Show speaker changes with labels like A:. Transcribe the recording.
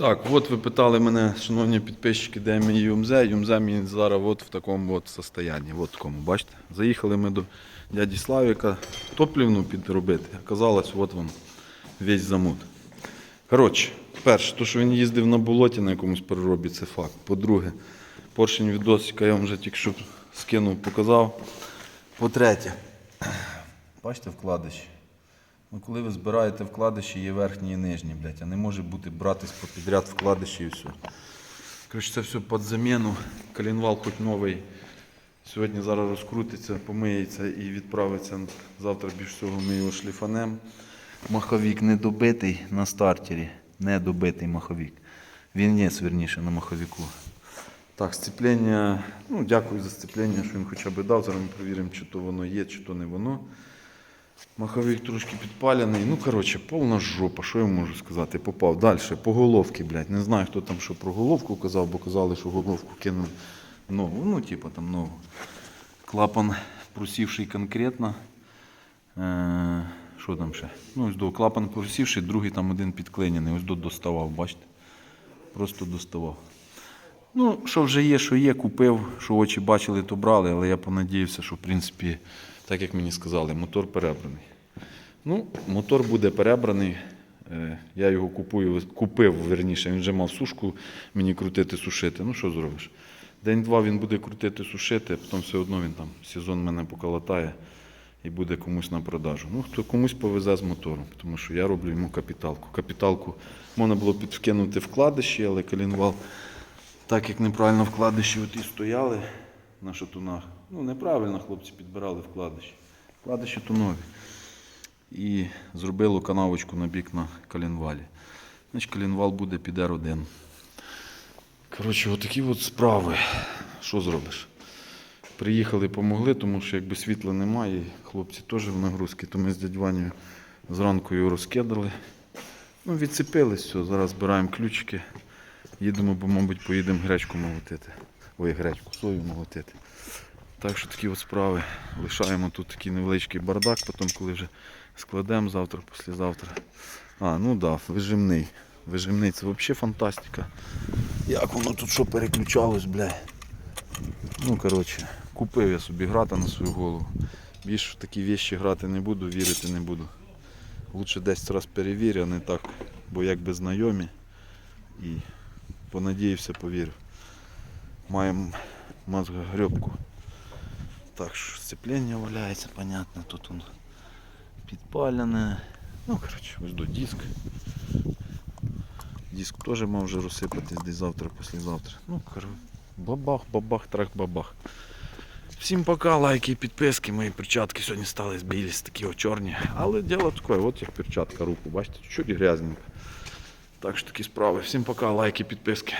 A: Так, от ви питали мене, шановні підписчики, де мій Юмзе. Юмзе мій зараз от в такому от состоянні. От такому, бачите? Заїхали ми до дяді Славіка топлівну підробити. Оказалось, от вам весь замут. Коротше, перше, то, що він їздив на болоті на якомусь переробі, це факт. По-друге, поршень відосика я вам вже тільки що скинув, показав. По-третє, бачите вкладиші? Ну, коли ви збираєте вкладиші, є верхні і нижні, блядь, а не може бути братись по підряд вкладиші і все. Коротше, це все під заміну. Колінвал хоч новий. Сьогодні зараз розкрутиться, помиється і відправиться. Завтра більш всього ми його шліфанем. Маховік недобитий на стартері. Недобитий маховік. Він є, верніше, на маховіку. Так, сцеплення. Ну, дякую за сцеплення, що він хоча б дав. Зараз ми перевіримо, чи то воно є, чи то не воно. Маховик трошки підпалений. Ну, коротше, повна жопа, що я можу сказати? Попав. Далі, по головці, блядь. Не знаю, хто там що про головку казав, бо казали, що головку кинув нову. Ну, типу там нову. Клапан просівший конкретно. Е, що там ще? Ну, ось до клапан просівший, другий там один підклинений. Ось до доставав, бачите? Просто доставав. Ну, що вже є, що є, купив, що очі бачили, то брали, але я понадіявся, що в принципі, так як мені сказали, мотор перебраний. Ну, мотор буде перебраний. Е, Я його купую, купив, верніше, він вже мав сушку мені крутити, сушити. Ну що зробиш? День-два він буде крутити, сушити, а потім все одно він там сезон мене поколотає і буде комусь на продажу. Ну, хто комусь повезе з мотором, тому що я роблю йому капіталку. Капіталку можна було підкинути вкладиші, але колінвал так як неправильно вкладиші от і стояли на шатунах. Ну, неправильно хлопці підбирали вкладиші. Вкладиші то нові. І зробили канавочку на бік на коленвалі. Значить, коленвал буде під R1. Коротше, отакі от справи. Що зробиш? Приїхали, помогли, тому що якби світла немає, хлопці теж в нагрузці, то ми з дядь Ванею зранку його розкидали. Ну, відцепились, все, зараз збираємо ключики. Їдемо, бо, мабуть, поїдемо гречку молотити. Ой, гречку, сою молотити. Так що такі от справи. Лишаємо тут такий невеличкий бардак, потім коли вже складемо завтра, післязавтра. А, ну да, вижимний. Вижимний це взагалі фантастика. Як воно тут що переключалось, бля. Ну, коротше, купив я собі грати на свою голову. Більше в такі вещі грати не буду, вірити не буду. Лучше десь раз перевірю, а не так, бо якби знайомі. І понадіявся, повірив. Маємо мозгогребку. Так що сцеплення валяється, понятно, тут он підпалене. Ну, коротше, ось до диск. Диск теж мав вже розсипатись десь завтра, післязавтра. Ну, коротше, бабах, бабах, трах, бабах. Всім пока, лайки, підписки. Мої перчатки сьогодні стали білі, такі чорні. Але діло таке, от як перчатка руку, бачите, чуть грязненька. Так що такі справи. Всім пока, лайки, підписки.